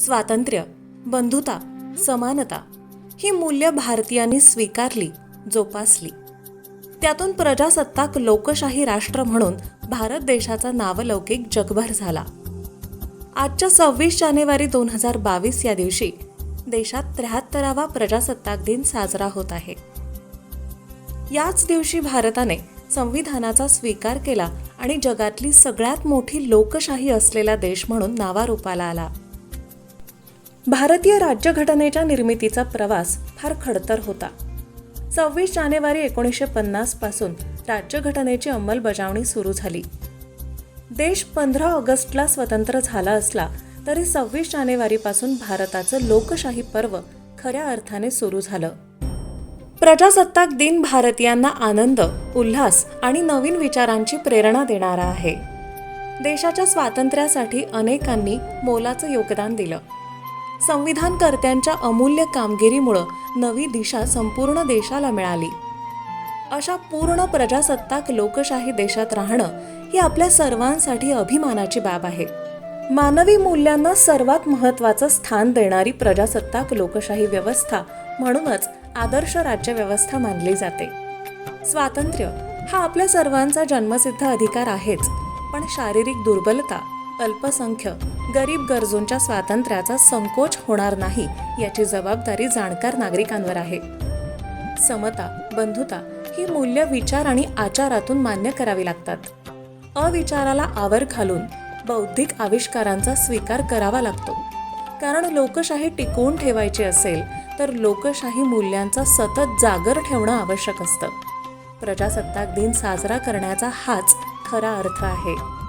स्वातंत्र्य बंधुता समानता ही मूल्य भारतीयांनी स्वीकारली जोपासली. त्यातून प्रजासत्ताक लोकशाही राष्ट्र म्हणून भारत देशाचा नावलौकिक जगभर झाला. आजच्या सव्वीस जानेवारी दोन हजार बावीस या दिवशी देशात त्र्याहत्तरावा प्रजासत्ताक दिन साजरा होत आहे. याच दिवशी भारताने संविधानाचा स्वीकार केला आणि जगातली सगळ्यात मोठी लोकशाही असलेला देश म्हणून नावारूपाला आला. भारतीय राज्यघटनेच्या निर्मितीचा प्रवास फार खडतर होता. सव्वीस जानेवारी एकोणीसशे पन्नासपासून राज्यघटनेची अंमलबजावणी सुरू झाली. देश पंधरा ऑगस्टला स्वतंत्र झाला असला तरी सव्वीस जानेवारीपासून भारताचं लोकशाही पर्व खऱ्या अर्थाने सुरू झालं. प्रजासत्ताक दिन भारतीयांना आनंद उल्हास आणि नवीन विचारांची प्रेरणा देणारा आहे. देशाच्या स्वातंत्र्यासाठी अनेकांनी मोलाचं योगदान दिलं. संविधानकर्त्यांच्या अमूल्य कामगिरीमुळं नवी दिशा संपूर्ण देशाला मिळाली. अशा पूर्ण प्रजासत्ताक लोकशाही देशात राहणं ही आपल्या सर्वांसाठी अभिमानाची बाब आहे. मानवी मूल्यांना सर्वात महत्त्वाचं स्थान देणारी प्रजासत्ताक लोकशाही व्यवस्था म्हणूनच आदर्श राज्यव्यवस्था मानली जाते. स्वातंत्र्य हा आपल्या सर्वांचा जन्मसिद्ध अधिकार आहेच पण शारीरिक दुर्बलता अल्पसंख्य गरीब गरजूंच्या स्वातंत्र्याचा संकोच होणार नाही याची जबाबदारी जाणकार नागरिकांवर आहे. समता बंधुता ही मूल्य विचार आणि आचारातून मान्य करावी लागतात. अविचाराला आवर घालून बौद्धिक आविष्कारांचा स्वीकार करावा लागतो. कारण लोकशाही टिकवून ठेवायची असेल तर लोकशाही मूल्यांचा सतत जागर ठेवणं आवश्यक असतं. प्रजासत्ताक दिन साजरा करण्याचा हाच खरा अर्थ आहे.